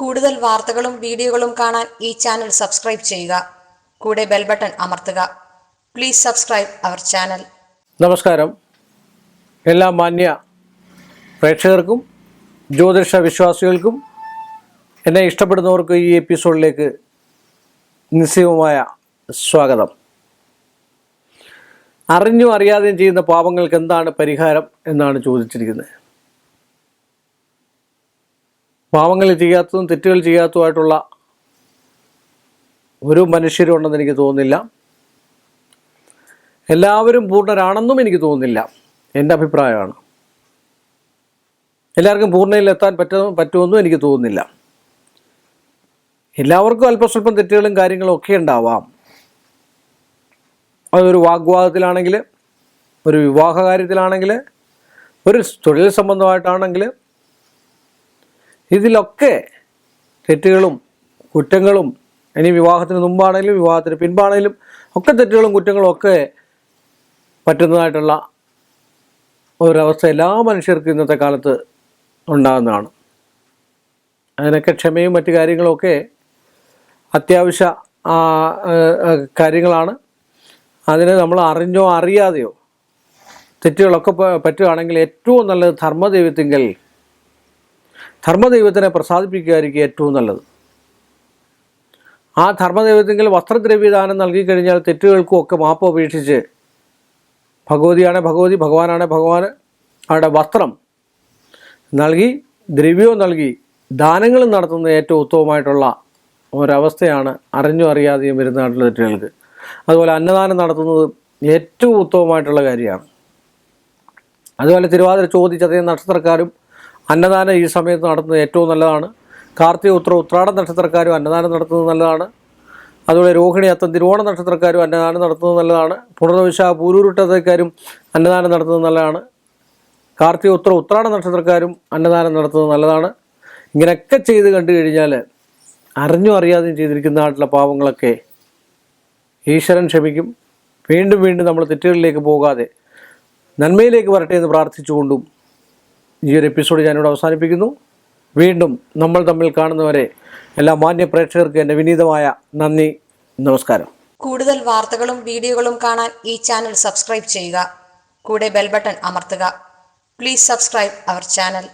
കൂടുതൽ വാർത്തകളും വീഡിയോകളും കാണാൻ ഈ ചാനൽ സബ്സ്ക്രൈബ് ചെയ്യുക. കൂടെ ബെൽ ബട്ടൺ അമർത്തുക. പ്ലീസ് സബ്സ്ക്രൈബ് അവർ ചാനൽ നമസ്കാരം. എല്ലാ മാന്യ പ്രേക്ഷകർക്കും ജ്യോതിഷ വിശ്വാസികൾക്കും എന്നെ ഇഷ്ടപ്പെടുന്നവർക്ക് ഈ എപ്പിസോഡിലേക്ക് നിസ്സീമമായ സ്വാഗതം. അറിഞ്ഞും അറിയാതെയും ചെയ്യുന്ന പാപങ്ങൾക്ക് എന്താണ് പരിഹാരം എന്നാണ് ചോദിച്ചിരിക്കുന്നത്. പാപങ്ങൾ ചെയ്യാത്തതും തെറ്റുകൾ ചെയ്യാത്തതുമായിട്ടുള്ള ഒരു മനുഷ്യരും ഉണ്ടെന്ന് എനിക്ക് തോന്നുന്നില്ല. എല്ലാവരും പൂർണരാണെന്നും എനിക്ക് തോന്നുന്നില്ല. എന്റെ അഭിപ്രായമാണ്. എല്ലാവർക്കും പൂർണയിൽ എത്താൻ പറ്റ പറ്റുമെന്നും എനിക്ക് തോന്നുന്നില്ല. എല്ലാവർക്കും അല്പസ്വല്പം തെറ്റുകളും കാര്യങ്ങളും ഒക്കെ ഉണ്ടാവാം. അതൊരു വാഗ്വാദത്തിലാണെങ്കിൽ ഒരു വിവാഹ കാര്യത്തിലാണെങ്കിൽ ഒരു തൊഴിൽ സംബന്ധമായിട്ടാണെങ്കിൽ ഇതിലൊക്കെ തെറ്റുകളും കുറ്റങ്ങളും ഇനി വിവാഹത്തിന് മുമ്പാണെങ്കിലും വിവാഹത്തിന് പിൻപാണെങ്കിലും ഒക്കെ തെറ്റുകളും കുറ്റങ്ങളും ഒക്കെ പറ്റുന്നതായിട്ടുള്ള ഒരവസ്ഥ എല്ലാ മനുഷ്യർക്കും ഇന്നത്തെ കാലത്ത് ഉണ്ടാകുന്നതാണ്. അതിനൊക്കെ ക്ഷമയും മറ്റു കാര്യങ്ങളൊക്കെ അത്യാവശ്യ കാര്യങ്ങളാണ്. അതിനെ നമ്മൾ അറിഞ്ഞോ അറിയാതെയോ തെറ്റുകളൊക്കെ പറ്റുകയാണെങ്കിൽ ഏറ്റവും നല്ലത് ധർമ്മദൈവത്തിങ്കൽ ധർമ്മദൈവത്തിനെ പ്രസാദിപ്പിക്കുകയായിരിക്കും ഏറ്റവും നല്ലത്. ആ ധർമ്മദൈവത്തിങ്കൽ വസ്ത്രദ്രവ്യദാനം നൽകിക്കഴിഞ്ഞാൽ തെറ്റുകൾക്കും ഒക്കെ മാപ്പ് അപേക്ഷിച്ച് ഭഗവതിയാണ് ഭഗവതി ഭഗവാനാണ് ഭഗവാൻ അവിടെ വസ്ത്രം നൽകി ദ്രവ്യവും നൽകി ദാനങ്ങളും നടത്തുന്ന ഏറ്റവും ഉത്തമമായിട്ടുള്ള ഒരവസ്ഥയാണ് അറിഞ്ഞും അറിയാതെയും വരുന്നതായിട്ടുള്ള തെറ്റുകൾക്ക്. അതുപോലെ അന്നദാനം നടത്തുന്നത് ഏറ്റവും ഉത്തമമായിട്ടുള്ള കാര്യമാണ്. അതുപോലെ തിരുവാതിര ചോദിച്ചതേ നക്ഷത്രക്കാരും അന്നദാനം ഈ സമയത്ത് നടത്തുന്നത് ഏറ്റവും നല്ലതാണ്. കാർത്തിക ഉത്ര ഉത്രാട നക്ഷത്രക്കാരും അന്നദാനം നടത്തുന്നത് നല്ലതാണ്. അതുപോലെ രോഹിണി അത്തം തിരുവോണ നക്ഷത്രക്കാരും അന്നദാനം നടത്തുന്നത് നല്ലതാണ്. പുണർവിശ പൂരൂരുട്ടതക്കാരും അന്നദാനം നടത്തുന്നത് നല്ലതാണ്. കാർത്തിക ഉത്ര ഉത്രാട നക്ഷത്രക്കാരും അന്നദാനം നടത്തുന്നത് നല്ലതാണ്. ഇങ്ങനെയൊക്കെ ചെയ്ത് കണ്ടു കഴിഞ്ഞാൽ അറിഞ്ഞും അറിയാതെയും ചെയ്തിരിക്കുന്ന ആയിട്ടുള്ള പാവങ്ങളൊക്കെ ഈശ്വരൻ ക്ഷമിക്കും. വീണ്ടും വീണ്ടും നമ്മൾ തെറ്റുകളിലേക്ക് പോകാതെ നന്മയിലേക്ക് വരട്ടെ എന്ന് പ്രാർത്ഥിച്ചുകൊണ്ടും ഈ ഒരു എപ്പിസോഡ് ഞാനിവിടെ അവസാനിപ്പിക്കുന്നു. വീണ്ടും നമ്മൾ തമ്മിൽ കാണുന്നവരെ എല്ലാ മാന്യ പ്രേക്ഷകർക്ക് എന്റെ വിനീതമായ നന്ദി നമസ്കാരം. കൂടുതൽ വാർത്തകളും വീഡിയോകളും കാണാൻ ഈ ചാനൽ സബ്സ്ക്രൈബ് ചെയ്യുക. കൂടെ ബെൽ ബട്ടൺ അമർത്തുക. Please subscribe our channel.